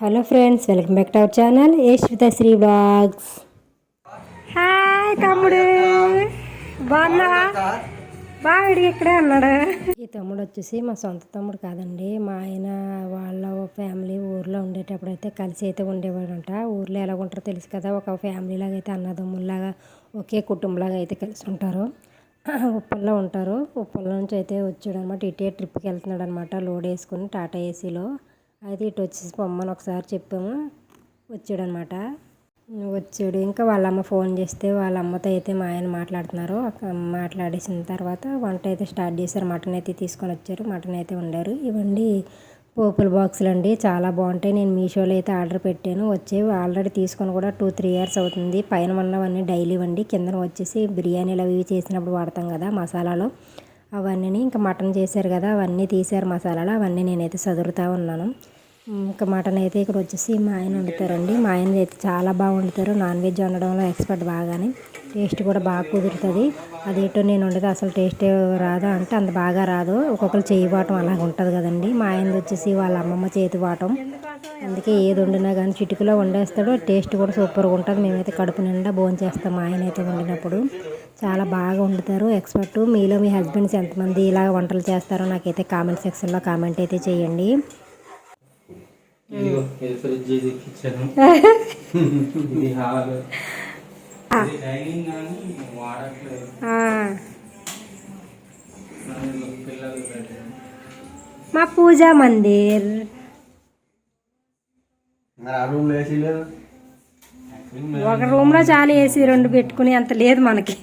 Hello friends welcome back to our channel Yashwitha Sri blogs hi తమ్ముడు. బాగున్నావా? బావిడి ఇక్కడే అన్నాడు ఈ తమ్ముడు వచ్చేసి మా సొంత తమ్ముడు కాదండి. మా ఆయన వాళ్ళ ఫ్యామిలీ ఊర్లో ఉండేటప్పుడు అయితే కలిసి అయితే ఉండేవాడంట. ఊర్లో ఎలా ఉంటారో తెలుసు కదా ఒక ఫ్యామిలీ లాగా అయితే అన్నదమ్ముల్లాగా ఒకే కుటుంబంలాగా అయితే కలిసి ఉంటారు. ఉప్పల్లో ఉంటారు. ఉప్పల్ నుంచి అయితే వచ్చాడు అనమాట ఇటే ట్రిప్కి వెళ్తున్నాడు అనమాట లోడ్ వేసుకుని టాటా ఏసీలో. అయితే ఇటు వచ్చేసి పొమ్మని ఒకసారి చెప్పాము. వచ్చాడనమాట. వచ్చాడు. ఇంకా వాళ్ళ అమ్మ ఫోన్ చేస్తే వాళ్ళ అమ్మతో అయితే మా ఆయన మాట్లాడుతున్నారు. మాట్లాడేసిన తర్వాత వంట అయితే స్టార్ట్ చేశారు. మటన్ అయితే తీసుకొని వచ్చారు. మటన్ అయితే ఉండారు ఇవ్వండి పోపుల బాక్సులు అండి. చాలా బాగుంటాయి. నేను మీషోలో అయితే ఆర్డర్ పెట్టాను. వచ్చేవి ఆల్రెడీ తీసుకొని కూడా టూ త్రీ ఇయర్స్ అవుతుంది. పైన ఉన్నవన్నీ డైలీ వండి కింద వచ్చేసి బిర్యానీలు అవి చేసినప్పుడు వాడతాం కదా మసాలాలో. అవన్నీ ఇంకా మటన్ చేశారు కదా అవన్నీ తీశారు మసాలాలు. అవన్నీ నేనైతే చదురుతూ ఉన్నాను. ఇంకా మటన్ అయితే ఇక్కడ వచ్చేసి మా ఆయన వండుతారండి. మా ఆయన అయితే చాలా బాగా వండుతారు. నాన్ వెజ్ వండడంలో ఎక్స్పర్ట్ బాగానే. టేస్ట్ కూడా బాగా కుదురుతుంది. అదేటో నేను వండితే అసలు టేస్ట్ రాదు అంటే అంత బాగా రాదు. ఒక్కొక్కరు చేయి వాటం అలాగ ఉంటుంది కదండి. మా ఆయన వచ్చేసి వాళ్ళ అమ్మమ్మ చేతి వాటం. అందుకే ఏది వండినా కానీ చిటికలో వండేస్తాడు. టేస్ట్ కూడా సూపర్గా ఉంటుంది. మేమైతే కడుపు నిండా భోజనం చేస్తాం మా ఆయన అయితే వండినప్పుడు. చాలా బాగా వండుతారు. ఎక్స్పర్ట్. మీలో మీ హస్బెండ్స్ ఎంతమంది ఇలా వంటలు చేస్తారో నాకైతే కామెంట్ సెక్షన్లో కామెంట్ అయితే చేయండి. ఇదిగో ఇది ఫ్రిడ్జ్ ఇది కిచెన్ ఇది హాల్ ఇది డైనింగ్ కానీ వాడట్లేదు. అందులో పిల్లలు పెట్టారు. మా పూజా మందిర్. ఒక రూమ్లో చాలా ఏసీ రెండు పెట్టుకుని అంత లేదు మనకి.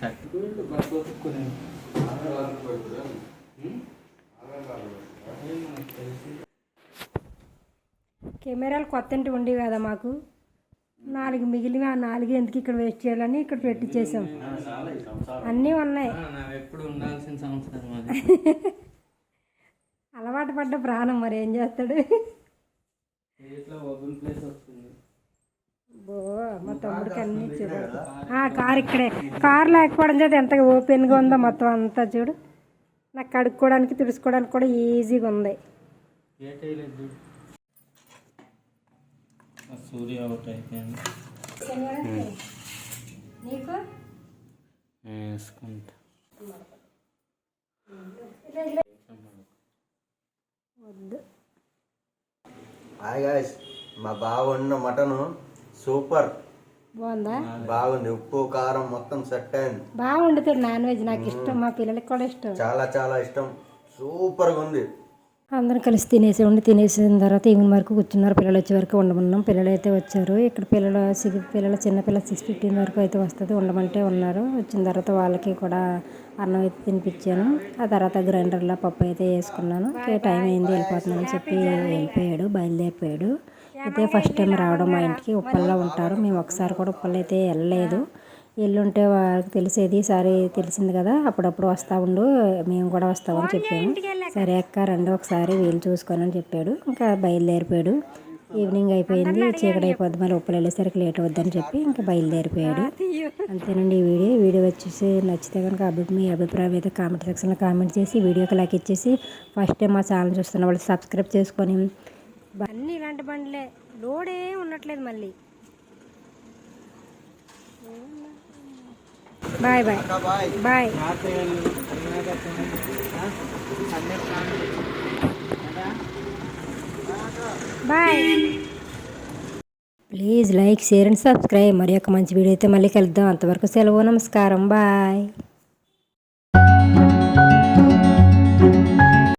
పెట్టి కెమెరాలు కొత్త ఇంటి ఉండేవి కదా మాకు. నాలుగు మిగిలిన ఆ నాలుగు ఎందుకు ఇక్కడ వేస్ట్ చేయాలని ఇక్కడ పెట్టించేసాం అన్నీ ఉన్నాయి. అలవాటు పడ్డ ప్రాణం మరి ఏం చేస్తాడు? ఇట్లా ఓపెన్ ప్లేస్ వస్తుంది బో మా తమ్ముడికి అన్ని చూడు ఆ, కార్ ఇక్కడే. కార్ లేకపోవడం చేత ఎంత ఓపెన్గా ఉందో మొత్తం అంతా చూడు. నాకు కడుక్కోవడానికి తుడుచుకోవడానికి కూడా ఈజీగా ఉంది. సూర్య నీకు? వేసుకుంటా. వద్దు. హాయ్ గాయస్ మా బావ వండిన మటన్ సూపర్. బాగుందా? బాగుంది. ఉప్పు కారం మొత్తం సెట్ అయింది. బాగా వండుతాడు నాన్ వెజ్. నాకు ఇష్టం. మా పిల్లలకి కూడా ఇష్టం. చాలా చాలా ఇష్టం. సూపర్గా ఉంది. అందరం కలిసి తినేసి ఉండి తినేసిన తర్వాత ఈవినింగ్ వరకు కూర్చున్నారు. పిల్లలు వచ్చే వరకు ఉండమన్నాం. పిల్లలు అయితే వచ్చారు. ఇక్కడ పిల్లలు సిక్స్ పిల్లలు చిన్నపిల్లలు సిక్స్ ఫిఫ్టీన్ వరకు అయితే వస్తుంది. ఉండమంటే ఉన్నారు. వచ్చిన తర్వాత వాళ్ళకి కూడా అన్నం అయితే తినిపించాను. ఆ తర్వాత గ్రైండర్లో పప్పు అయితే వేసుకున్నాను. టైం అయింది వెళ్ళిపోతున్నానని చెప్పి వెళ్ళిపోయాడు. బయలుదేరిపోయాడు. అయితే ఫస్ట్ టైం రావడం మా ఇంటికి. ఉప్పల్లో ఉంటారు. మేము ఒకసారి కూడా ఉప్పల్లో అయితే వెళ్ళలేదు. ఎల్లుంటే వాళ్ళకి తెలిసేది ఈసారి తెలిసింది కదా అప్పుడప్పుడు వస్తూ ఉండు మేము కూడా వస్తామని చెప్పాము. సరే అక్క రండి ఒకసారి వీలు చూసుకొని అని చెప్పాడు. ఇంకా బయలుదేరిపోయాడు. ఈవినింగ్ అయిపోయింది చీకటి అయిపోద్ది మళ్ళీ ఉప్పులు వెళ్ళేసరికి లేట్ అవుద్దని చెప్పి ఇంకా బయలుదేరిపోయాడు. అంతేనండి ఈ వీడియో. వీడియో వచ్చేసి నచ్చితే కనుక అభి మీ అభిప్రాయం అయితే కామెంట్ సెక్షన్లో కామెంట్ చేసి వీడియోకి లైక్ ఇచ్చేసి ఫస్ట్ టైం మా ఛానల్ చూస్తున్న వాళ్ళు సబ్స్క్రైబ్ చేసుకొని అన్నీ ఇలాంటి బండ్లే. లోడే ఉండట్లేదు మళ్ళీ. Bye bye. Bye. Bye. Please like share and subscribe. మరి యొక్క మంచి వీడియో అయితే మళ్ళీ కలుద్దాం. అంతవరకు సెలవు నమస్కారం. బాయ్.